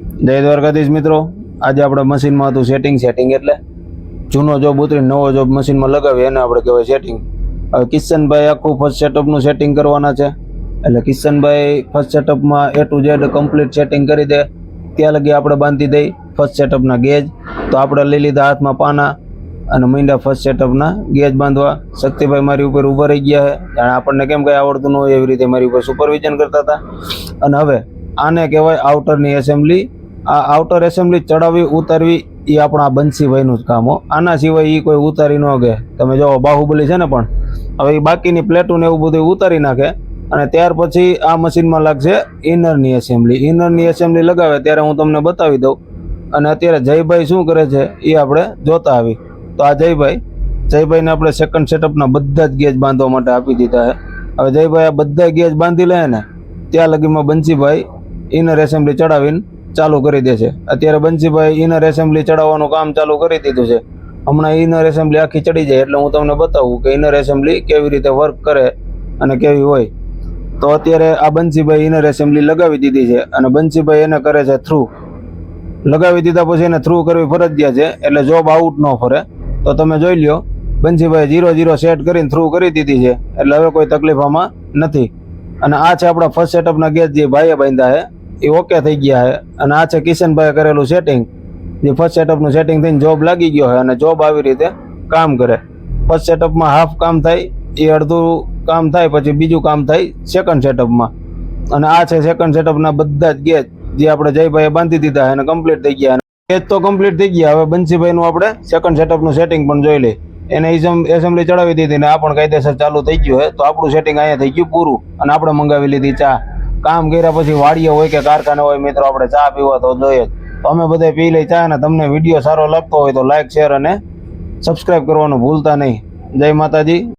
જય દ્વારકાધીશ મિત્રો. આજે આપણે મશીનમાં હતું સેટિંગ સેટિંગ એટલે જૂનો જોબ ઉતરી નવો જોબ મશીનમાં લગાવીએ, એને આપણે કહેવાય સેટિંગ હવે કિશનભાઈ આખું ફર્સ્ટ સેટઅપનું સેટિંગ કરવાના છે. એટલે Kishanbhai first સેટઅપમાં A to Z complete setting કરી દે. ત્યાં લગી આપણે બાંધી દઈ ફર્સ્ટ સેટઅપના ગેજ. તો આપણે લઈ લીધા હાથમાં પાના અને મીંડા ફર્સ્ટ સેટઅપના ગેજ બાંધવા. શક્તિભાઈ મારી ઉપર ઊભા રહી ગયા છે. જાણે આપણને કેમ કંઈ આવડતું ન હોય એવી રીતે મારી ઉપર સુપરવિઝન કરતા હતા. અને હવે આને કહેવાય આઉટરની એસેમ્બલી. આ આઉટર એસેમ્બલી ચડાવવી ઉતારવી એ આપણા બંસીભાઈનું જ કામ હો. આના સિવાય એ કોઈ ઉતારી ન કે તમે જો બાહુબલી છે ને પણ. હવે એ બાકીની પ્લેટોને એવું બધું ઉતારી નાખે. અને ત્યાર પછી આ મશીનમાં લાગશે ઇનરની એસેમ્બલી. ઇનરની એસેમ્બલી લગાવે ત્યારે હું તમને બતાવી દઉં. અને અત્યારે જયભાઈ શું કરે છે એ આપણે જોતા આવી. તો આ જયભાઈ, જયભાઈને આપણે સેકન્ડ સેટઅપના બધા જ ગેજ બાંધવા માટે આપી દીધા છે. હવે જયભાઈ આ બધા ગેજ બાંધી લે ને, ત્યાં લગીમાં બંસીભાઈ ઇનર એસેમ્બલી ચડાવીને ચાલુ કરી દે છે. અત્યારે બંસીભાઈ ઇનર એસેમ્બલી ચડાવવાનું કામ ચાલુ કરી દીધું છે. હમણાં ઇનર એસેમ્બલી આખી ચડી જાય એટલે હું તમને બતાવું કે ઇનર એસેમ્બલી કેવી રીતે વર્ક કરે અને કેવી હોય. તો અત્યારે આ બંસીભાઈ ઇનર એસેમ્બલી લગાવી દીધી છે અને બંસીભાઈ એને કરે છે થ્રુ લગાવી દીધા પછી એને થ્રુ કરવી ફરજિયાત છે, એટલે જોબ આઉટ ન ફરે. તો તમે જોઈ લ્યો બંસીભાઈ જીરો જીરો સેટ કરીને થ્રુ કરી દીધી છે, એટલે હવે કોઈ તકલીફ આમાં નથી. અને આ છે આપણા ફર્સ્ટ સેટઅપના ગેસ જે ભાઈએ બાંધ્યા છે. એ ઓકે થઈ ગયા છે અને આ છે કિશનભાઈએ કરેલું સેટિંગ જે ફર્સ્ટ સેટઅપનું સેટિંગ થઈને જોબ લાગી ગયો છે અને જોબ આવી રીતે કામ કરે. ફર્સ્ટ સેટઅપમાં હાફ કામ થાય, એ અડધું કામ થાય, પછી બીજું કામ થાય સેકન્ડ સેટઅપમાં અને આ છે સેકન્ડ સેટઅપના બધા જ ગેજ જે આપણે જયભાઈએ બાંધી દીધા અને કમ્પ્લીટ થઈ ગયા ગેજ તો કમ્પ્લીટ થઈ ગયા, હવે બંસીભાઈનું આપણે સેકન્ડ સેટઅપનું સેટિંગ પણ જોઈ લઈએ. એને એસેમ્બલી ચડાવી દીધી ને આ પણ કાયદેસર ચાલુ થઈ ગયું હોય તો આપણું સેટિંગ અહીંયા થઈ ગયું પૂરું. અને આપણે મંગાવી લીધી ચા. કામ કર્યા પછી વાડીએ હોય કે કારખાને હોય, મિત્રો, આપણે ચા પીવા તો જોઈએ તો અમે બધે પી લઈ ચા અને તમને વીડિયો સારો લાગતો હોય તો લાઈક શેર અને સબસ્ક્રાઈબ કરવાનું ભૂલતા નહીં. જય માતાજી.